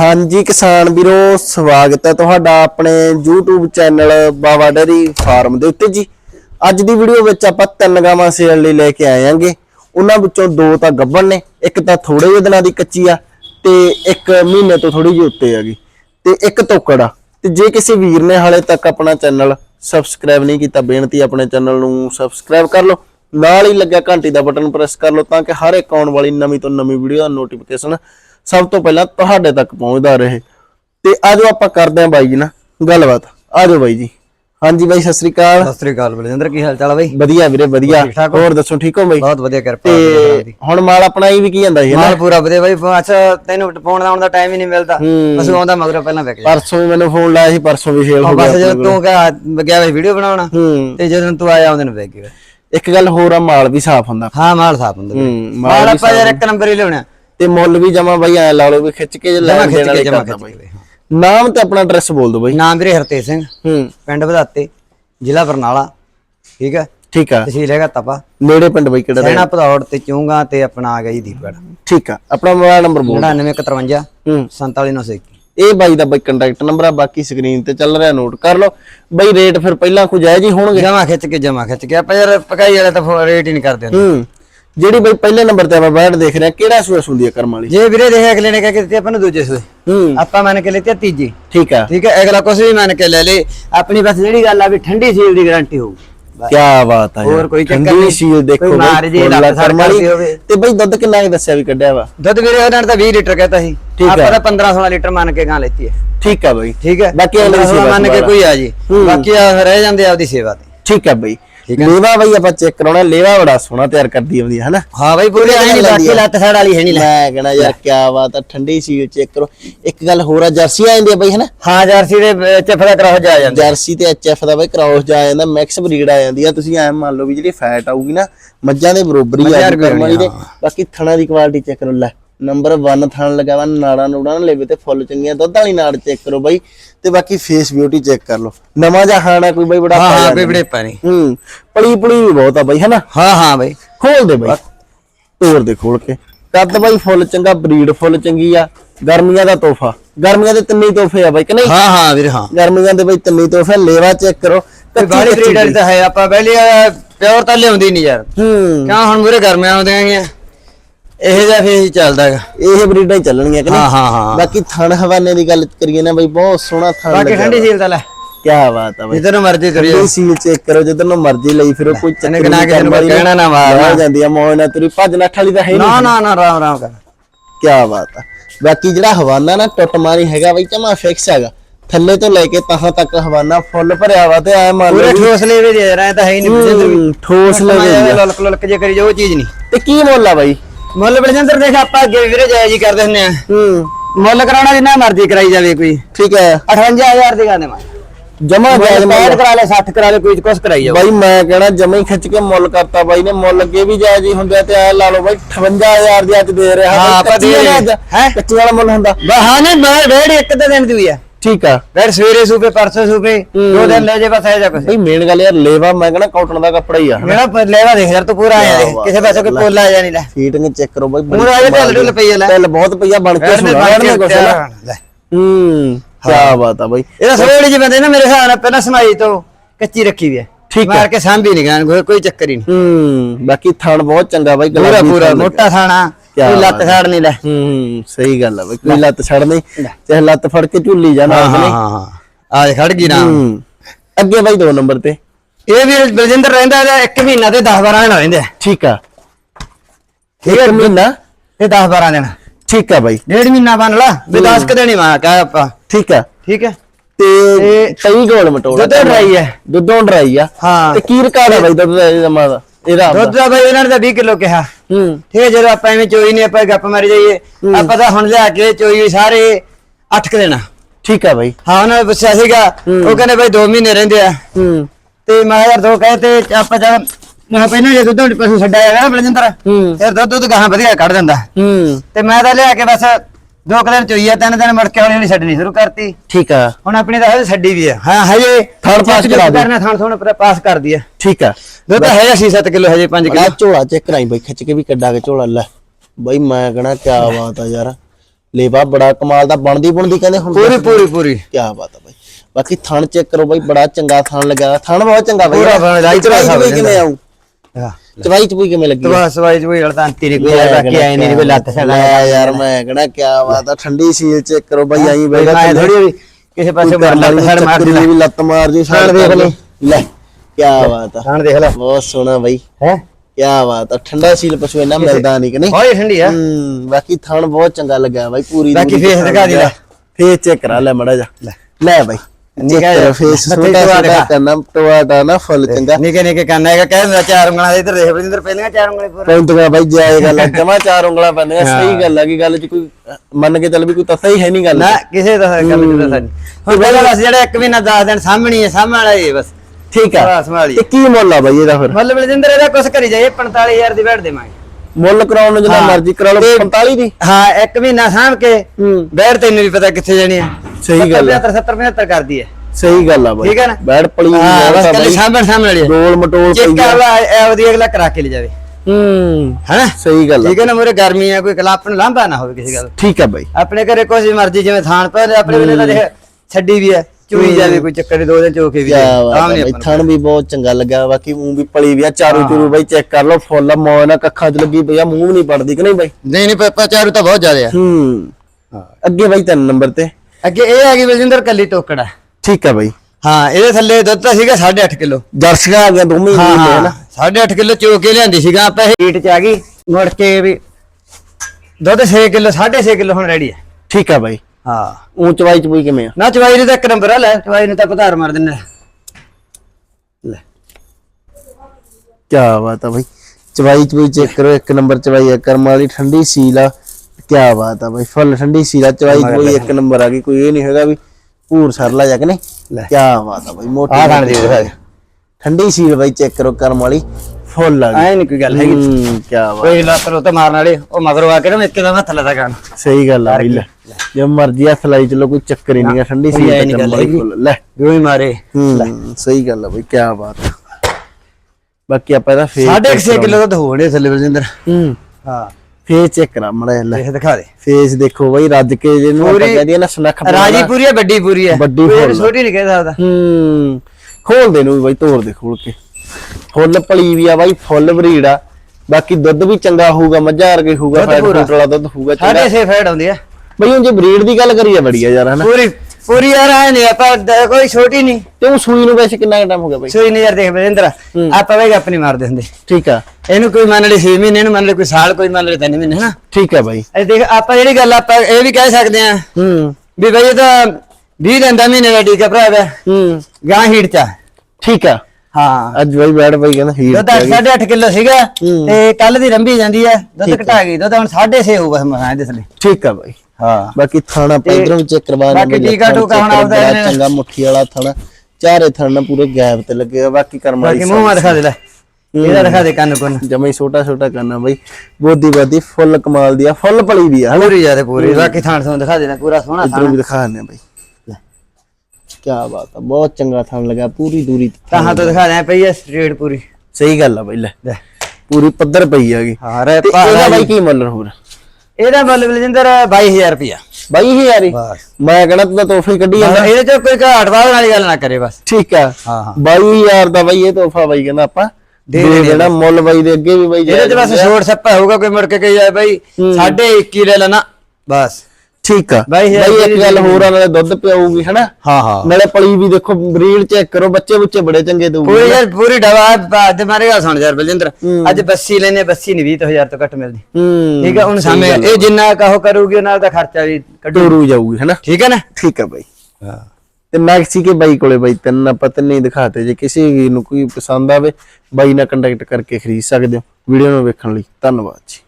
ਹਾਂਜੀ ਕਿਸਾਨ ਵੀਰੋ, ਸਵਾਗਤ ਹੈ ਤੁਹਾਡਾ ਆਪਣੇ YouTube channel Bawa dairy farm ਦੇ ਉੱਤੇ ਜੀ। ਅੱਜ ਦੀ ਵੀਡੀਓ ਵਿੱਚ ਆਪਾਂ ਤਿੰਨ ਗਾਵਾਂ ਸੇਲ ਲਈ ਲੈ ਕੇ ਆਏ ਆਂਗੇ। ਉਹਨਾਂ ਵਿੱਚੋਂ ਦੋ ਤਾਂ ਗੱਭਣ ਨੇ, ਇੱਕ ਤਾਂ ਥੋੜੇ ਜਿਹੇ ਦਿਨਾਂ ਦੀ ਕੱਚੀ ਆ ਤੇ ਇੱਕ ਮਹੀਨੇ ਤੋਂ ਥੋੜੀ ਜਿਹੀ ਉੱਤੇ ਹੈਗੀ ਤੇ ਇੱਕ ਤੋਕੜ ਆ। ਤੇ ਜੇ ਕਿਸੇ ਵੀਰ ਨੇ ਹਾਲੇ ਤੱਕ ਆਪਣਾ ਚੈਨਲ ਸਬਸਕ੍ਰਾਈਬ ਨਹੀਂ ਕੀਤਾ, ਬੇਨਤੀ ਆਪਣੇ ਚੈਨਲ ਨੂੰ ਸਬਸਕ੍ਰਾਈਬ ਕਰ ਲਓ। ਨਾਲ ਹੀ ਲੱਗਿਆ ਘੰਟੀ ਦਾ ਬਟਨ ਪ੍ਰੈਸ ਕਰ ਲਓ ਤਾਂ ਕਿ ਹਰ ਇੱਕ ਆਉਣ ਵਾਲੀ ਨਵੀਂ ਤੋਂ ਨਵੀਂ ਵੀਡੀਓ ਦਾ ਨੋਟੀਫਿਕੇਸ਼ਨ ਸਭ ਤੋਂ ਪਹਿਲਾਂ ਤੁਹਾਡੇ ਤੱਕ ਪਹੁੰਚਦਾ ਰਹੇ। ਤੇ ਆਜੋ ਆਪਾਂ ਕਰਦੇ ਆਂ ਬਾਈ ਜੀ ਨਾਲ ਗੱਲਬਾਤ। ਆਜੋ ਬਾਈ ਜੀ। ਹਾਂਜੀ ਬਾਈ ਸਤਿ ਸ੍ਰੀ ਅਕਾਲ। ਸਤਿ ਸ੍ਰੀ ਅਕਾਲ ਬਲਜਿੰਦਰ ਕੀ ਹਾਲ ਚਾਲ ਆ ਬਈ? ਵਧੀਆ ਵੀਰੇ ਵਧੀਆ? ਹੋਰ ਦੱਸੋ ਠੀਕ ਹੋ ਬਾਈ? ਬਹੁਤ ਵਧੀਆ ਕਿਰਪਾ ਤੇ ਹੁਣ ਮਾਲ ਆਪਣਾ ਹੀ ਵੀ ਕੀ ਜਾਂਦਾ ਨਾ? ਮਾਲ ਪੂਰਾ ਵਧੀਆ ਬਈ ਅੱਛਾ ਤੈਨੂੰ ਫੋਨ ਲਾਉਣ ਦਾ ਟਾਈਮ ਹੀ ਨਹੀਂ ਮਿਲਦਾ। ਬਸ ਆਉਂਦਾ ਮਗਰੋਂ ਪਹਿਲਾਂ ਵਿਕ ਜਾ ਪਰਸੋਂ ਵੀ ਮੈਨੂੰ ਫੋਨ ਲਾਇਆ ਸੀ ਪਰਸੋਂ ਵੀ ਸੇਲ ਹੋ ਬਸ ਗਿਆ ਜਦੋਂ ਤੂੰ ਕਿਹਾ ਗਿਆ ਵੇ ਵੀਡੀਓ ਬਣਾਉਣਾ ਤੇ ਜਦੋਂ ਤੂੰ ਆਇਆ ਉਹਦੇ ਨੂੰ ਵਿਕ ਗਿਆ। ਇੱਕ ਗੱਲ ਹੋਰ ਆ ਮਾਲ ਵੀ ਸਾਫ਼ ਹੁੰਦਾ। ਹਾਂ ਮਾਲ ਸਾਫ਼ ਹੁੰਦਾ ਮਾਲ ਆਪਾਂ ਯਾਰ ਇੱਕ ਨੰਬਰ ਹੀ ਲਿਆਉਣਾ। ਤੇ ਮੁੱਲ ਵੀ ਜਮਾ ਬਾਈ ਐ ਲਾ ਲਓ ਵੀ ਖਿੱਚ ਕੇ ਜੇ ਲੈਣ ਦੇਣ ਵਾਲੇ ਕਰਦਾ ਬਾਈ। ਨਾਮ ਤੇ ਆਪਣਾ ਐਡਰੈਸ ਬੋਲ ਦਿਓ ਬਾਈ। ਨਾਮ ਵੀਰੇ ਹਰਤੇਜ ਸਿੰਘ। ਹੂੰ। ਪਿੰਡ ਵਧਾਤੇ ਜ਼ਿਲ੍ਹਾ ਬਰਨਾਲਾ। ਠੀਕ ਹੈ? ਠੀਕ ਆ। ਤਹਿਸੀਲ ਹੈਗਾ ਤਪਾ। ਨੇੜੇ ਪਿੰਡ ਬਾਈ ਕਿਹੜਾ ਸੈਣਾ ਭਦੌੜ ਤੇ ਚੂੰਗਾ ਤੇ ਆਪਣਾ ਆ ਗਿਆ ਜੀ ਦੀਪਗੜ ਠੀਕ ਆ। ਆਪਣਾ ਮੋਬਾਈਲ ਨੰਬਰ ਬੋਲ 9953 ਹੂੰ। 47921 ਇਹ ਬਾਈ ਦਾ ਬਾਈ ਕੰਟੈਕਟ ਨੰਬਰ ਆ ਬਾਕੀ ਸਕਰੀਨ ਤੇ ਚੱਲ ਰਿਹਾ ਨੋਟ ਕਰ ਲਓ। ਬਾਈ ਰੇਟ ਫਿਰ ਪਹਿਲਾਂ ਕੁਝ ਹੀ ਹੋਣਗੇ? ਜਮਾ ਖਿੱਚ ਕੇ ਜਮਾ ਖਿੱਚ ਕੇ। ਆਪਾਂ ਯਾਰ ਪਕਾਈ ਵਾਲੇ ਤਾਂ ਰੇਟ ਹੀ ਨਹੀਂ ਕਰਦੇ। ਹੂੰ। ਜਿਹੜੀ ਬਾਈ ਪਹਿਲੇ ਨੰਬਰ ਤੇ ਆਪਾਂ ਬੈਠ ਦੇਖ ਰਹੇ ਕਿਹੜਾ ਸੂਆ ਸੁੰਦੀ ਆ ਕਰਮ ਵਾਲੀ? ਜੇ ਵੀਰੇ ਦੇਖ ਅਗਲੇ ਨੇ ਕਹਿ ਕੇ ਦਿੱਤੀ ਆਪਾਂ ਨੂੰ ਦੂਜੇ ਸੂਏ। ਹੂੰ। ਆਪਾਂ ਮੰਨ ਕੇ ਆ ਤੀਜੀ। ਠੀਕ ਆ। ਠੀਕ ਹੈ ਅਗਲਾ ਕੁਛ ਵੀ ਮੰਨ ਕੇ ਲੈ ਲੇ ਆਪਣੀ ਬਸ ਜਿਹੜੀ ਗੱਲ ਆ ਵੀ ਠੰਡੀ ਸੀਲ ਦੀ ਗਾਰੰਟੀ ਹੋਊ। ਕੀ ਬਾਤ ਆ ਹੋਰ ਕੋਈ ਚੱਕਰ ਨਹੀਂ। ਸੀਲ ਦੇਖੋ ਮਾਰ ਜੇ। ਸਰਕਦੀ ਹੋਵੇ। ਤੇ ਬਾਈ ਦੁੱਧ ਕਿੰਨਾ ਦੱਸਿਆ ਵੀ ਕੱਢਿਆ ਵਾ? ਦੁੱਧ ਵੀਰੇ ਉਹਨਾਂ ਤਾਂ 20 ਲੀਟਰ ਕਹਿਤਾ ਸੀ। ਆਪਾਂ ਹੈ। ਤਾਂ 15 16 ਲੀਟਰ ਮੰਨ ਕੇ ਗਾਂ ਲੈਤੀ ਹੈ। ਠੀਕ ਆ ਬਾਈ। ਠੀਕ ਹੈ। ਬਾਕੀ ਅਗਲੇ ਦੀ 15 ਸੇਵਾ ਮੰਨ ਕੇ। ਕੋਈ ਆ ਜੀ। ਹੂੰ। ਬਾਕੀ ਆ ਰਹਿ ਜਾਂਦੇ ਆਪਦੀ ਸੇਵਾ ਤੇ। ਠੀਕ ਆ ਬਾਈ। ਠੀਕ ਆ। ਲੇਵਾ ਬਾਈ ਆਪਾਂ ਚੈੱਕ ਕਰਾਉਣਾ ਲੇਵਾ ਬੜਾ ਸੋਹਣਾ ਤਿਆਰ ਕਰਦੀ ਆਉਂਦੀ ਹੈ ਹਨਾ? ਹਾਂ ਬਾਈ ਪੂਰੀ ਐ ਨਹੀਂ ਬਾਕੀ ਲੱਤ ਸਾੜ ਵਾਲੀ ਹੈ ਨਹੀਂ ਲੈ। ਮੈਂ ਕਹਣਾ ਯਾਰ ਕੀ ਬਾਤ ਆ ਠੰਡੀ ਸੀਲ ਚੈੱਕ ਕਰੋ। ਇੱਕ ਗੱਲ ਹੋਰ ਆ ਜਰਸੀ ਆ ਜਾਂਦੀ ਆ ਬਾਈ ਹਨਾ? ਹਾਂ ਜਰਸੀ ਦੇ ਵਿੱਚ ਫੜਾ ਕਰਾ ਜਾ ਜਾਂਦਾ। ਜਰਸੀ ਤੇ ਐਚਐਫ ਦਾ ਬਾਈ ਕ੍ਰਾਸ ਜਾ ਜਾਂਦਾ ਮਿਕਸ ਬਰੀਡ ਆ ਜਾਂਦੀ ਆ। ਤੁਸੀਂ ਐ ਮੰਨ ਲਓ ਵੀ ਜਿਹੜੀ ਫੈਟ ਆਊਗੀ ਨਾ ਮੱਝਾਂ ਦੇ ਬਰੋਬਰ ਹੀ ਆ ਵਾਲੀ ਦੇ। ਹਾਂ। ਬਾਕੀ ਥਣਾ ਦੀ ਕੁਆਲਿਟੀ ਚੈੱਕ ਕਰੋ ਲੈ। ਨੰਬਰ 1 ਥਣ ਲਗਾ ਵਾ ਨਾੜਾਂ ਨੂੜਾਂ ਨਾ ਲੈਵੇ ਤੇ ਫੁੱਲ ਚੰਗੀਆਂ ਦੁੱਧ ਵਾਲੀ ਨਾੜ ਚੈੱਕ ਕਰੋ ਬਾਈ ਤੇ ਬਾਕੀ ਫੇਸ ਬਿਊਟੀ ਚੈੱਕ ਕਰ ਲਓ। ਨਵਾਂ ਜਿਹਾ ਖਾਣਾ ਕੋਈ ਬਾਈ ਬੜਾ ਹਾਂ ਨੀ। ਬੇਬੜੇ ਪਾਣੀ। ਹੂੰ ਪਲੀ ਪਲੀ ਵੀ ਬਹੁਤ ਆ ਬਾਈ ਹਨਾ? ਹਾਂ ਹਾਂ ਬਾਈ। ਖੋਲ ਦੇ ਬਾਈ। ਤੋੜ ਦੇ ਖੋਲ ਕੇ। ਕੱਦ ਬਾਈ ਫੁੱਲ ਚੰਗਾ ਬਰੀਡ ਫੁੱਲ ਚੰਗੀ ਆ। ਗਰਮੀਆਂ ਦਾ ਤੋਹਫਾ। ਗਰਮੀਆਂ ਦੇ ਤਿੰਨੇ ਤੋਹਫੇ ਆ ਬਾਈ ਕਿ ਨਹੀਂ? ਹਾਂ ਹਾਂ ਵੀਰੇ ਹਾਂ। ਗਰਮੀਆਂ ਦੇ ਬਾਈ ਤਿੰਨੇ ਤੋਹਫੇ ਲੇਵਾ ਚੈੱਕ ਕਰੋ। ਬਾੜੀ ਬਰੀਡ ਵਾਲੀ ਤਾਂ ਹੈ ਆਪਾਂ ਪਹਿਲੀ ਪਿਓਰ ਤਾਂ ਲਿਆਉਂਦੀ ਨਹੀਂ ਯਾਰ। ਹੂੰ। ਕਿਉਂ ਹੁਣ ਮੂਰੇ ਗਰਮੀਆਂ ਆਉਂਦੇ ਆਂਗੀਆਂ ਇਹ ਫੇਸ ਹੀ ਚੱਲਦਾ ਹੈਗਾ। ਇਹ ਬਰੀਡਾਂ ਹੀ ਚੱਲਣਗੀਆਂ ਕਿ ਨਹੀਂ? ਹਾਂ ਹਾਂ ਹਾਂ। ਬਾਕੀ ਥਣ ਹਵਾਨੇ ਦੀ ਗੱਲ ਕਰੀਏ ਨਾ ਬਾਈ ਬਹੁਤ ਸੋਹਣਾ ਥਣ ਬਾਕੀ ਠੰਡੀ ਸੀਲ ਤਾਂ ਲੈ। ਕੀ ਬਾਤ ਆ ਬਾਈ। ਜਿੱਧਰ ਨੂੰ ਮਰਜ਼ੀ ਕਰੀ ਇਹ ਸੀਲ ਚੈੱਕ ਕਰੋ ਜਦੋਂ ਨੂੰ ਮਰਜ਼ੀ ਲਈ ਫਿਰੋ ਕੋਈ ਇਹਨੇ ਕਿਹਾ ਕਿਸੇ ਨੂੰ ਕਹਿਣਾ ਨਾ ਮਾਰ। ਜਾਂਦੀ ਆ ਮੌਜ ਨਾਲ ਤੁਰੀ। ਭੱਜ ਨੱਠ ਵਾਲੀ ਤਾਂ ਹੈ ਨਹੀਂ ਨਾ ਨਾ ਨਾ ਰਾਮ ਰਾਮ ਕਰ। ਕੀ ਬਾਤ ਆ। ਬਾਕੀ ਜਿਹੜਾ ਹਵਾਨਾ ਨਾ ਟੁੱਟ ਮਾਰੀ ਹੈਗਾ ਬਈ ਜਮਾ ਫਿਕਸ ਹੈਗਾ। ਥੱਲੇ ਤੋਂ ਲੈ ਕੇ ਤਾਹਾਂ ਤੱਕ ਹਵਾਨਾ ਫੁੱਲ ਭਰਿਆ ਵਾ ਤੇ ਐ ਮੰਨ ਪੂਰੇ ਲਓ ਠੋਸ ਲੈ ਵੀ ਦੇ ਰਹਾ ਤਾਂ ਹੈ ਨਹੀਂ ਠੋਸ ਲੈ। ਲਲਕ ਲਲਕ ਜੇ ਕਰੀ ਜੋ ਚੀਜ਼ ਨਹੀਂ। ਤੇ ਕੀ ਮੁੱਲ ਆ ਬਾਈ? ਮੁੱਲ ਬਲਜਿੰਦਰ ਦੇਖ ਆਪਾਂ ਅੱਗੇ ਵੀਰੇ ਜਾਇਜ਼ ਹੀ ਕਰਦੇ ਹੁੰਦੇ ਆ। ਹੂੰ। ਮੁੱਲ ਕਰਾਉਣਾ ਜਿੰਨਾ ਮਰਜ਼ੀ ਕਰਾਈ ਜਾਵੇ ਕੋਈ। ਠੀਕ ਹੈ। 58000 ਦੀ ਗਾਣੇ ਮੈਂ ਜਮਾ ਜਾਇਜ਼ ਮੁੱਲ ਕਰਾ ਲੈ 60 ਕਰਾ ਲੈ ਕੋਈ ਕੁਛ ਕਰਾਈ ਜਾਓ ਬਾਈ ਮੈਂ ਕਹਿਣਾ ਜਮਾ ਹੀ ਖਿੱਚ ਕੇ ਮੁੱਲ ਕਰਤਾ ਬਾਈ ਨੇ ਮੁੱਲ ਅੱਗੇ ਵੀ ਜਾਇਜ਼ ਹੀ ਹੁੰਦੇ ਆ ਤੇ ਐ ਲਾ ਲਓ ਬਾਈ 58000 ਦੀ ਅੱਜ ਦੇ ਰਿਹਾ। ਹਾਂ, ਕੱਚੀ ਦੇ ਵਾਲਾ ਹੈਂ? ਮੁੱਲ ਹੁੰਦਾ। ਬਹਾਨੇ ਮੈਂ ਵੇੜ ਇੱਕ ਤੇ ਦਿਨ ਦੀ ਹੋਈ ਆ। ਠੀਕ ਆ। ਵੇੜ ਸਵੇਰੇ ਸੂਪੇ ਪਰਸੋਂ ਸੂਪੇ ਦੋ ਦਿਨ ਲੈ ਜੇ ਬਸ ਐ ਜਾ ਕੁਛ। ਬਈ ਮੇਨ ਗੱਲ ਯਾਰ ਲੇਵਾ ਮੈਂ ਕਹਿਣਾ ਕਾਟਨ ਦਾ ਕੱਪੜਾ ਹੀ ਆ। ਮੇਰਾ ਲੈਵਾ ਦੇਖ ਯਾਰ ਤੂੰ ਪੂਰਾ ਆਇਆ ਕਿਸੇ ਪਾਸੇ ਕੋਈ ਪੋਲ ਆ ਜਾ ਨਹੀਂ ਲੈ। ਫੀਟਿੰਗ ਚੈੱਕ ਕਰੋ ਬਾਈ ਪੂਰਾ ਇਹ ਢਿੱਲ ਢੁੱਲ ਪਈ ਆ ਲੈ। ਢਿੱਲ ਬਹੁਤ ਪਈਆ ਬਣ ਕੇ ਸੁਣਾ ਕੁਛ। ਨਾ ਲੈ। ਹੂੰ ਕੀ ਬਾਤ ਆ ਬਾਈ। ਇਹਦਾ ਸੋਹਣੀ ਜਿਹੀ ਬੰਦੇ ਨਾ ਮੇਰੇ ਹਿਸਾਬ ਨਾਲ ਪਹਿਲਾਂ ਸਮਾਈ ਤੋਂ ਕੱਚੀ ਰੱਖੀ ਵੀ ਹੈ ਠੀਕ ਮਾਰ ਕੇ ਸਾਂਭੀ ਨਹੀਂ ਗਾਣ ਕੋਈ- ਚੱਕਰ ਹੀ ਨਹੀਂ ਹੂੰ ਬਾਕੀ ਥਣ ਬਹੁਤ ਚੰਗਾ ਬਾਈ ਪੂਰਾ ਪੂਰਾ। ਮੋਟਾ ਥਾਣਾ। ਕੋਈ ਲੱਤ। ਛਾੜ ਨਹੀਂ ਲੈ। ਹੂੰ ਸਹੀ ਗੱਲ ਆ ਬਾਈ ਕੋਈ ਲੱਤ ਛੱਡ ਨਹੀਂ। ਚਾਹੇ ਲੱਤ ਫੜ ਕੇ ਝੁੱਲੀ ਜਾਣਾ ਹਾਂ ਹਾਂ ਹਾਂ ਆ ਜਾ ਖੜ ਗਈ ਨਾ। ਅੱਗੇ ਬਾਈ ਦੋ ਨੰਬਰ ਤੇ। ਇਹ ਵੀ ਬਲਜਿੰਦਰ ਰਹਿੰਦਾ ਇਹਦਾ ਇੱਕ ਮਹੀਨਾ ਤੇ 10 12 ਦਿਨ ਰਹਿੰਦੇ ਆ। ਠੀਕ ਆ। ਠੀਕ ਹੈ ਇੱਕ ਮਹੀਨਾ? ਇਹ 10 12 ਦਿਨ। ਠੀਕ ਆ ਬਾਈ। ਡੇਢ ਮਹੀਨਾ ਬਣ ਲਾ ਵੀ 10 ਕ ਹੀ ਮਾਂ ਕਾ ਆਪਾਂ। ਠੀਕ ਆ। ਠੀਕ ਹੈ। ਤੇ ਤੇ ਸਹੀ ਗੋਲ ਮਟੋਲਾ ਦੁੱਧ ਡਰਾਈ ਹੈ। ਦੁੱਧੋਂ ਡਰਾਈ ਆ। ਹਾਂ। ਤੇ ਕੀ ਰਿਕਾਰਡ ਆ ਬਾਈ ਦੁੱਧ ਦਾ ਇਹਦਾ? ਦੁੱਧ ਦਾ ਬਈ ਇਹਨਾਂ ਨੇ ਤਾਂ 20 ਕਿਲੋ ਕਿਹਾ। ਹੂੰ। ਠੀਕ ਹੈ ਜਦੋਂ ਆਪਾਂ ਐਵੇਂ ਚੋਈ ਨਹੀਂ ਆਪਾਂ ਗੱਪ ਮਾਰੀ ਜਾਈਏ ਆਪਾਂ ਤਾਂ ਹੁਣ ਲਿਆ ਕੇ ਚੋਈ ਸਾਰੇ 8 ਕ ਦਿਨ। ਠੀਕ ਆ ਬਾਈ। ਹਾਂ ਉਹਨਾਂ ਨੇ ਪੁੱਛਿਆ ਸੀਗਾ ਉਹ ਕਹਿੰਦੇ ਬਈ 2 ਮਹੀਨੇ ਰਹਿੰਦੇ ਆ। ਹੂੰ। ਤੇ ਮੈਂ ਯਾਰ ਦੋ ਕਹੇ ਤੇ ਆਪਾਂ ਜਾ ਮੈਂ ਪਹਿਲਾਂ ਜੇ ਦੁੱਧ ਪਸ਼ੂ ਛੱਡਿਆ ਜਾਗਾ ਨਾ ਬਲਜਿੰਦਰ ਹੂੰ। ਫਿਰ ਦੁੱਧ ਦੁੱਧ ਗਾਹਾਂ ਵਧੀਆ ਕੱਢ ਦਿੰਦਾ। ਹੂੰ। ਤੇ ਮੈਂ ਤਾਂ ਲਿਆ ਕੇ ਬਸ ਦੋ ਕੁ ਦਿਨ ਚੋਈ ਆ ਤਿੰਨ ਦਿਨ ਮੁੜ ਕੇ ਹੌਲੀ ਹੌਲੀ ਛੱਡਣੀ ਸ਼ੁਰੂ ਕਰਤੀ। ਠੀਕ ਆ। ਹੁਣ ਆਪਣੀ ਤਾਂ ਹਜੇ ਛੱਡੀ ਵੀ ਆ। ਹਾਂ ਹਜੇ ਥਣ ਪਾਸ ਕਰਾ ਦਿਓ। ਕਰਨਾ ਥਣ ਥਣ ਪਾਸ ਕਰਦੀ ਆ। ਠੀਕ ਆ। ਦੁੱਧ ਹੈਗਾ 6-7 ਕਿਲੋ ਹਜੇ 5 ਆ ਕਿਲੋ। ਝੋਲਾ ਚੈੱਕ ਕਰਾਈ ਬਾਈ ਖਿੱਚ ਕੇ ਵੀ ਕੱਢਾ ਕੇ ਝੋਲਾ ਲੈ। ਬਾਈ ਮੈਂ ਕਹਣਾ ਕਿਆ ਬਾਤ ਆ ਯਾਰ। ਲੇਵਾ ਬੜਾ ਕਮਾਲ ਦਾ ਬਣਦੀ ਬਣਦੀ ਕਹਿੰਦੇ ਹੁਣ ਪੂਰੀ ਪੂਰੀ ਪੂਰੀ। ਕੀ ਬਾਤ ਆ ਬਾਈ। ਬਾਕੀ ਥਣ ਚੈੱਕ ਕਰੋ ਬਾਈ ਬੜਾ ਚੰਗਾ ਥਣ ਲੱਗਾ ਥਣ ਬਹੁਤ ਚੰਗਾ ਬਾਈ। ਪੂਰਾ ਚਵਾਈ ਵਾਲਾ ਚਵੂਈ ਕਿਵੇਂ ਆਉ ਹਾਂ। ਚਵਾਈ ਚਵੂਈ ਕਿਵੇਂ ਲੱਗੀ ਤਵਾ ਸਵਾਈ ਕੋਈ ਹਲਤਾਂ ਤੇਰੀ ਕੋਈ ਆ ਬਾਕੀ ਆਏ ਨਹੀਂ ਕੋਈ ਲੱਤ ਛੜਾ ਲੈ ਯਾਰ ਮੈਂ ਕਹਣਾ ਕੀ ਬਾਤ ਆ ਠੰਡੀ ਸੀਲ ਚੈੱਕ ਕਰੋ ਬਾਈ ਆਈ ਬਾਈ ਮੈਂ ਥੋੜੀ ਵੀ ਕਿਸੇ ਪਾਸੇ ਮਾਰ ਲੱਤ ਛੜ ਮਾਰ ਚੱਕਰੀ ਵੀ ਲੱਤ ਮਾਰ ਜੀ ਥਣ ਦੇਖ ਲੈ। ਲੈ। ਕੀ ਬਾਤ ਆ। ਖਾਣ ਦੇਖ ਲੈ। ਬਹੁਤ ਸੋਹਣਾ ਬਾਈ। ਹੈ? ਕੀ ਬਾਤ ਆ ਠੰਡਾ ਸੀਲ ਪਸ਼ੂ ਇੰਨਾ ਮਿਲਦਾ ਨਹੀਂ ਕਿ ਨਹੀਂ? ਹੋਈ ਠੰਡੀ ਆ। ਹੂੰ ਬਾਕੀ ਥਣ ਬਹੁਤ ਚੰਗਾ ਲੱਗਾ ਬਾਈ ਪੂਰੀ ਬਾਕੀ ਤੇ ਦਿਖਾ ਦੀ ਲੈ। ਫੇਸ ਚੈੱਕ ਕਰਾ ਲੈ ਮੜਾ ਜਾ ਲੈ। ਲੈ ਬਾਈ। ਨਿੱਕਾ ਜਿਹਾ ਫੇਸ ਮੱਥੇ ਛੋਟਾ ਟੁਆ ਛੋਟਾ ਦਿਖਾ। ਕਰਨਾ ਟਵਾਟਾ ਨਾ ਫੁੱਲ ਚੰਗਾ। ਨਿੱਕੇ ਨਿੱਕੇ ਕੰਨ ਹੈਗਾ ਕਹਿ ਦਿੰਦਾ ਚਾਰ ਉਂਗਲਾਂ ਦੇ ਇੱਧਰ ਦੇਖ ਬਲਿੰਦਰ ਪਹਿਲੀਆਂ ਚਾਰ ਉਂਗਲਾਂ ਪੂਰਾ ਪੈਂਤਗਾ ਬਾਈ ਜਾਏ ਗੱਲ ਜਮਾ ਚਾਰ ਉਂਗਲਾਂ ਪੈਂਦੀਆਂ ਸਹੀ ਗੱਲ ਆ ਕਿ ਗੱਲ ਚ ਕੋਈ ਅ, ਮੰਨ ਕੇ ਚੱਲ ਵੀ ਕੋਈ ਤਸਾ ਹੀ ਹੈ ਨਹੀਂ ਗੱਲ ਨਾ ਕਿਸੇ ਦਾ ਗੱਲ ਨਹੀਂ ਦੱਸਣੀ ਹੁਣ ਪਹਿਲਾਂ ਬਸ ਜਿਹੜਾ ਇੱਕ ਮਹੀਨਾ 10 ਦਿਨ ਸਾਹਮਣੇ ਹੀ ਹੈ ਸਾਹਮਣੇ ਵਾਲਾ ਹੀ ਹੈ ਬਸ। ਠੀਕ ਆ। ਤੇ ਕੀ ਮੁੱਲ ਆ ਬਾਈ ਇਹਦਾ ਫਿਰ? ਮਤਲਬ ਬਲਿੰਦਰ ਇਹਦਾ ਕੁਛ ਕਰੀ 45000 ਦੀ ਬੈਠ ਦੇਵਾਂਗੇ। ਮੁੱਲ ਕਰਾਉਣ ਨੂੰ ਜਿੰਨਾ। ਮਰਜ਼ੀ ਕਰਾ ਲਓ 45 ਦੀ। ਹਾਂ ਇੱਕ ਮਹੀਨਾ ਸਾਂਭ ਕੇ ਬੈਠ ਤੈਨੂੰ ਵੀ ਪਤਾ ਕਿੱਥੇ ਜਾਣੀ ਹੈ ਸਹੀ ਗੱਲ ਆ। 70 70 75 ਕਰਦੀ ਹੈ ਸਹੀ ਗੱਲ ਆ ਬਾਈ। ਠੀਕ ਹੈ ਨਾ? ਪਲੀ ਹਾਂ ਬਸ ਆ ਕੱਲੀ ਸਾਂਭਣ ਸਾਹਮਣੇ ਵਾਲੀ। ਹੈ ਡੋਲ ਮਟੋਲ ਚੈੱਕ ਪਈ ਕਰ ਆ ਲਾ ਇਹ ਉਹਦੀ ਅਗਲਾ ਕਰਾ ਕੇ ਲੈ ਜਾਵੇ। ਹੂੰ। ਹੈਨਾ? ਸਹੀ ਗੱਲ ਆ। ਠੀਕ ਹੈ ਨਾ ਮੂਰੇ ਗਰਮੀ ਹੈ ਕੋਈ ਕਲਾਪ ਨੂੰ ਲਾਂਭਾ ਨਾ ਹੋਵੇ ਕਿਸੇ ਗੱਲ ਠੀਕ ਆ ਬਾਈ। ਆਪਣੇ ਘਰੇ ਕੋਈ ਮਰਜ਼ੀ ਜਿਵੇਂ ਥਾਣ ਪਰ ਆਪਣੇ ਵੇਲੇ ਤਾਂ ਦੇਖ ਛੱਡੀ ਵੀ ਹੈ। ਚੁਈ ਜਾਵੇ ਕੋਈ ਚੱਕਰ ਨਹੀਂ ਦੋ ਦਿਨ ਚੋਕੇ ਵੀ ਕਿਆ ਜਾਵੇ। ਬਾਤ ਆਮ ਆ ਨਹੀਂ ਬਾਈ ਆਪਾਂ ਥਣ ਵੀ ਬਹੁਤ ਚੰਗਾ ਲੱਗਾ ਬਾਕੀ ਮੂੰਹ ਵੀ ਪਲੀ ਵੀ ਆ ਚਾਰੂ ਚੂਰੂ ਬਾਈ ਚੈੱਕ ਕਰ ਲਓ ਫੁੱਲ ਮੌਜ ਨਾਲ ਕੱਖਾਂ 'ਚ ਲੱਗੀ ਪਈ ਆ ਮੂੰਹ ਵੀ ਨਹੀਂ ਪੜਦੀ ਕਿ ਨਹੀਂ ਬਾਈ? ਨਹੀਂ ਨਹੀਂ ਪਾਪਾ ਚਾਰੂ ਤਾਂ ਬਹੁਤ ਜ਼ਿਆਦਾ ਆ। ਹੂੰ। ਅੱਗੇ ਬਾਈ ਤਿੰਨ ਨੰਬਰ ਤੇ। ਅੱਗੇ ਇਹ ਆ ਗਈ ਬਲਜਿੰਦਰ ਕੱਲੀ ਟੋਕੜਾ। ਠੀਕ ਆ ਬਾਈ। ਹਾਂ ਇਹਦੇ ਥੱਲੇ ਦੁੱਧ ਤਾਂ ਸੀਗਾ 8.5 ਕਿਲੋ। ਜਰਸੀਆਂ ਆ ਗਿਆ ਦੋਵੇਂ ਹੀ ਹਾਂ। ਨੇ। ਹਾਂ ਨਾ 8.5 ਕਿਲੋ ਚੋ ਕੇ ਲਿਆਂਦੀ ਸੀਗਾ ਆਪਾਂ ਇਹ। ਹੀਟ ਚ ਆ ਗਈ। ਮੁੜ ਕੇ ਵੀ ਦੁੱਧ 6 ਕਿਲੋ 6.5 ਕਿਲੋ ਹੁਣ ਰੈਡੀ ਹੈ। ਠੀਕ ਆ ਬਾਈ। ਹਾਂ। ਉਂ ਚਵਾਈ ਚਪੂਈ ਕਿਵੇਂ ਆ? ਨਾ ਚਵਾਈ ਨੂੰ ਤਾਂ ਇੱਕ ਨੰਬਰ ਆ ਲੈ ਚਵਾਈ ਨੂੰ ਤਾਂ ਪਧਾਰ ਮਾਰ ਦਿੰਨੇ ਲੈ। ਕੀ ਬਾਤ ਆ ਬਾਈ। ਚਵਾਈ ਚਪੂਈ ਚੈੱਕ ਕਰੋ ਇੱਕ ਨੰਬਰ ਚਵਾਈ ਆ ਕਰਮ ਵਾਲੀ ਠੰਡੀ ਸੀਲ ਆ। ਕੀ ਬਾਤ ਆ ਬਾਈ ਫੁੱਲ ਠੰਡੀ ਆ ਚਵਾਈ ਚਪੂਈ ਇੱਕ ਨੰਬਰ ਆ ਗਈ ਕੋਈ ਇਹ ਨਹੀਂ ਹੈਗਾ ਵੀ ਪੂਰ ਸਰਲਾ ਜਾ ਕੇ ਲੈ। ਕੀ ਬਾਤ ਆ ਬਾਈ ਮੋਟੀ ਆਹ ਖਾਣ ਦੀ ਦੇ। ਠੰਡੀ ਸੀਲ ਬਾਈ ਚੈੱਕ ਕਰੋ ਕਰਮ ਵਾਲੀ ਫੁੱਲ ਆ ਗਈ। ਐ ਨਹੀਂ ਕੋਈ ਗੱਲ ਹੈਗੀ। ਕੀ ਬਾਤ ਕੋਈ ਲੱਤ ਰੋ ਤੇ ਮਾਰਨ ਵਾਲੇ ਉਹ ਮਗਰੋਂ ਆ ਕੇ ਨਾ ਇੱਕ ਦਾ ਹੱਥ ਲੱਗਾ ਕਰਨ ਸਹੀ ਗੱਲ ਆ ਬਾਈ ਲੈ। ਜੇ ਮਰਜ਼ੀ ਹੱਥ ਲਾਈ ਚਲੋ ਕੋਈ ਚੱਕਰ ਹੀ ਨਹੀਂ ਆ ਠੰਡੀ ਕੋਈ ਐ ਤਾਂ ਨੀ ਕਰਮ ਗੱਲ ਵਾਲੀ। ਫੁੱਲ ਲੈ। ਜੋ ਹੀ ਮਾਰੇ ਸਹੀ ਗੱਲ ਆ ਬਾਈ ਕੀ ਬਾਤ ਆ। ਬਾਕੀ ਆਪਾਂ ਇਹਦਾ ਫੇਸ 6.5 ਕਿਲੋ ਦੁੱਧ ਹੋਣੇ ਥੱਲੇ ਬਲਜਿੰਦਰ। ਹੂੰ। ਹਾਂ। ਫੇਸ ਚੈੱਕ ਕਰਾ ਮੜਾ ਲੈ। ਦੇਖ ਦਿਖਾ ਦੇ। ਫੇਸ ਦੇਖੋ ਬਾਈ ਰੱਜ ਕੇ ਜਿਹਨੂੰ ਆਪਾਂ ਕਹਿੰਦੇ ਆ ਨਾ ਸੁਨੱਖ ਰਾਜੀ ਪੂਰੀ ਹੈ ਵੱਡੀ ਪੂਰੀ ਹੈ ਵੱਡੀ ਫੁੱਲ। ਛੋਟੀ ਨਹੀਂ ਕਹਿ ਸਕਦਾ। ਹੂੰ ਖੋਲ ਦੇ ਨੂੰ ਬਾਈ ਤੋੜ ਦੇ ਖੋਲ ਕੇ। ਫੁੱਲ ਪਲੀ ਵੀ ਆ ਬਾਈ ਫੁੱਲ ਬਰੀਡ ਆ। ਬਾਕੀ ਦੁੱਧ ਵੀ ਚੰਗਾ ਹੋਊਗਾ ਮੱਝਾਂ ਵਰਗੇ ਹੋਊਗਾ ਫੈਟ। ਫੂਟ ਵਾਲਾ ਦੁੱਧ ਹੋਊਗਾ ਚੰਗਾ। ਸੇ ਫੈਡ ਆਉਂਦੀ ਹੈ ਬਈ ਹੁਣ ਜੇ ਬਰੀਡ ਦੀ ਗੱਲ ਕਰੀਏ ਬੜੀ ਆ ਯਾਰ ਹਨਾ? ਪੂਰੀ ਪੂਰੀ ਯਾਰ ਆਏ ਨਹੀਂ ਆਪਾਂ ਦ- ਕੋਈ ਛੋਟੀ ਨਹੀਂ। ਤੇ ਉਹ ਸੂਈ ਨੂੰ ਵੈਸੇ ਕਿੰਨਾ ਟਾਈਮ ਹੋ ਗਿਆ ਬਾਈ? ਸੋਈ ਨਹੀਂ ਯਾਰ ਦੇਖ ਬਲਜਿੰਦਰ ਆਪਾਂ ਵੇ ਆਪਣੀ ਮਾਰਦੇ ਹੁੰਦੇ। ਠੀਕ ਆ। ਇਹਨੂੰ ਕੋਈ ਮੰਨ ਲਈ 6 ਮਹੀਨੇ ਇਹਨੂੰ ਮੰਨ ਲਈ ਕੋਈ ਸਾਲ ਕੋਈ ਮੰਨ ਲਈ 3 ਮਹੀਨੇ ਹਨਾ? ਠੀਕ ਆ ਬਾਈ। ਇਹ ਦੇਖ ਆਪਾਂ ਜਿਹੜੀ ਗੱਲ ਆਪਾਂ ਇਹ ਵੀ ਕਹਿ ਸਕਦੇ ਆ ਹੂੰ। ਵੀ ਬਈ ਇਹ ਤਾਂ 20 ਦਿਨ ਦਾ ਮਹੀਨੇ ਦਾ ਟੀਕਾ ਭਰਾ ਵੇ। ਹੂੰ। ਗਾਂ ਹੀਟ ਚ ਆ। ਠੀਕ ਆ। ਹਾਂ। ਅੱਜ ਬਾਈ ਬੈਠ ਬਾਈ ਕਹਿੰਦਾ ਹੀਰ ਦੁੱਧ 8.5 ਕਿਲੋ ਸੀਗਾ। ਤੇ ਕੱਲ ਦੀ ਰੰਭੀ ਜਾਂਦੀ ਹੈ ਦੁੱਧ ਘਟਾ ਗਈ ਦੁੱਧ ਹੁਣ 6.5 ਹੋਊਗਾ ਮਸਾਂ ਇਹਦੇ ਥੱਲੇ। ਠੀਕ ਆ ਬਾਈ। ਹਾਂ। ਬਾਕੀ ਥਾਣਾ ਇਧਰੋਂ ਚੈੱਕ ਕਰਵਾ ਬਾਕੀ ਲੈਂਦੇ ਟੀਕਾ ਟੂਕਾ ਹੁਣ ਇਹਨੇ- ਚੰਗਾ ਮੁੱਠੀ ਵਾਲਾ ਥਾਣਾ। ਚਾਰੇ ਥਾਣਾ ਪੂਰੇ ਗੈਪ ਤੇ ਲੱਗੇ ਹੋਏ, ਬਾਕੀ ਕਰਮ ਬਾਕੀ ਵਾਲੀ ਮੂੰਹ ਮਾ ਦਿਖਾ ਦੇ ਲੈ। ਇਹਦਾ ਦਿਖਾ ਦੇ ਕੰਨ ਕੁੰਨ। ਜਮਾ ਛੋਟਾ ਛੋਟਾ ਕਰਨਾ ਬਾਈ। ਬੋਦੀ ਬਾਦੀ ਫੁੱਲ ਕਮਾਲ ਦੀ ਆ ਫੁੱਲ ਪਲੀ ਦੀ ਆ ਹਨਾ? ਪੂਰੀ ਯਾਰ ਪੂਰੀ। ਬਾਕੀ ਥਾਣ ਤੋਂ ਦਿਖਾ ਦੇਣਾ ਪੂਰਾ ਸੋਹਣਾ ਇਧਰੋਂ ਥਾਣ। ਵੀ ਦਿਖਾ ਦਿੰਦੇ ਆ ਬਾਈ। ਕੀ ਬਾਤ ਆ ਬਹੁਤ ਚੰਗਾ ਥਾਣ ਲੱਗਾ ਪੂਰੀ ਦੂਰੀ ਤੇ। ਕਹਾਂ ਤੋਂ ਦਿਖਾ ਦੇ ਪਈ ਹੈ ਸਟ੍ਰੇਟ ਪੂਰੀ। ਸਹੀ ਗੱਲ ਆ ਬਾਈ ਲੈ। ਲੈ। ਪੂਰੀ ਪੱਧਰ ਪਈ ਹੈਗੀ। ਹਾਂ ਰੇ ਤੇ ਇਹਦਾ ਬਾਈ ਕੀ ਮੁੱਲ ਹੋਰ ਇਹਦਾ ਮੁੱਲ ਬਲਜਿੰਦਰ 22000 ਰੁਪਿਆ ਬਾਈ ਹੀ? ਯਾਰੀ ਬਸ। ਮੈਂ ਕਹਣਾ ਤੂੰ ਤਾਂ ਤੋਹਫੇ ਕੱਢੀ ਜਾਂਦਾ। ਇਹਦੇ ਚ ਕੋਈ ਘਾਟ ਵਾਧ ਵਾਲੀ ਗੱਲ ਨਾ ਕਰੇ ਬਸ। ਠੀਕ ਆ। ਹਾਂ ਹਾਂ। 22000 ਦਾ ਬਾਈ ਇਹ ਤੋਹਫਾ ਬਾਈ ਕਹਿੰਦਾ ਆਪਾਂ। ਦੇ ਦੇ ਦੇਣਾ। ਮੁੱਲ ਬਾਈ ਦੇ ਅੱਗੇ ਵੀ ਬਾਈ ਇਹਦੇ ਚ ਬਸ ਛੋੜ ਸੱਪਾ ਹੋਊਗਾ ਕੋਈ ਮੁੜ ਕੇ ਕਹੀ ਜਾਏ ਬਾਈ ਸਾਢੇ 21 ਲੈ ਲੈਣਾ। ਬਸ। ਠੀਕ ਆ। ਬਾਈ ਇੱਕ ਗੱਲ ਹੋਰ ਆ ਨਾਲੇ ਦੁੱਧ ਪਿਆਊਗੀ ਹਨਾ? ਹਾਂ ਹਾਂ। ਨਾਲੇ ਪਲੀ ਵੀ ਦੇਖੋ ਬਰੀਡ ਚੈੱਕ ਕਰੋ ਬੱਚੇ ਬੁੱਚੇ ਬੜੇ ਚੰਗੇ ਦਊਗੀ। ਪੂਰੀ ਯਾਰ ਪੂਰੀ ਡਵਾ ਅੱਜ ਮਾਰੇ ਸੁਣ ਯਾਰ ਬਲਜਿੰਦਰ। ਅੱਜ ਬੱਸੀ ਲੈਨੇ ਬੱਸੀ ਨਹੀਂ 20000 ਤੋਂ ਘੱਟ ਮਿਲਦੀ। ਠੀਕ ਹੈ ਹੁਣ ਸਾਹਮਣੇ ਇਹ ਜਿੰਨਾ ਕਹੋ ਕਰੂਗੀ ਉਹਨਾਂ ਦਾ ਖਰਚਾ ਵੀ ਕੱਢੂ। ਜਾਊਗੀ ਹਨਾ? ਠੀਕ ਹੈ ਨਾ? ਠੀਕ ਆ ਬਾਈ। ਹਾਂ। ਤੇ ਮੈਕਸੀ ਕੇ ਬਾਈ ਕੋਲੇ ਬਾਈ ਤਿੰਨ ਆਪਾਂ ਤਿੰਨੇ ਹੀ ਦਿਖਾਤੇ ਜੇ ਕਿਸੇ ਨੂੰ ਕੋਈ ਪਸੰਦ ਆਵੇ ਬਾਈ ਨਾਲ ਕੰਟੈਕਟ ਕਰਕੇ ਖਰੀਦ ਸਕਦੇ ਹੋ ਵੀਡੀਓ ਨੂੰ ਵੇਖਣ ਲਈ। ਧੰਨਵਾਦ ਜੀ।